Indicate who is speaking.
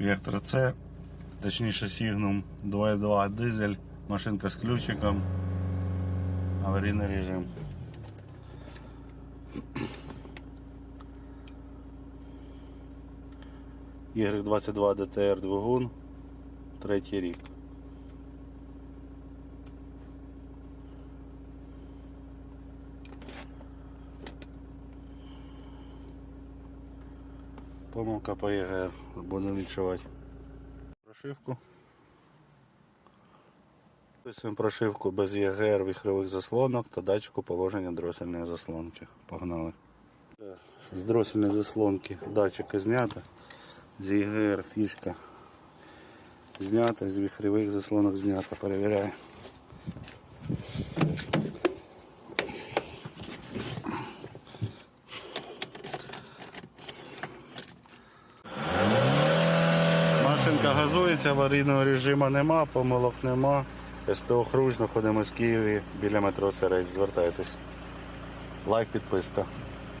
Speaker 1: Вектор С, точніше Signum 2.2 дизель, машинка з ключиком, аварійний режим. Y22 DTR двигун, третій рік. Помилка по ЄГР. Будемо відшивати. Прошивку. Вписуємо прошивку без ЄГР віхрових заслонок та датчику положення дросельної заслонки. Погнали. З дросельної заслонки датчики знято. З ЄГР фішка знята, з віхрових заслонок знято. Перевіряю. Машинка газується, аварійного режиму нема, помилок нема. СТО Хружно, ходимо з Києві біля метро Середь. Звертайтесь. Лайк, підписка.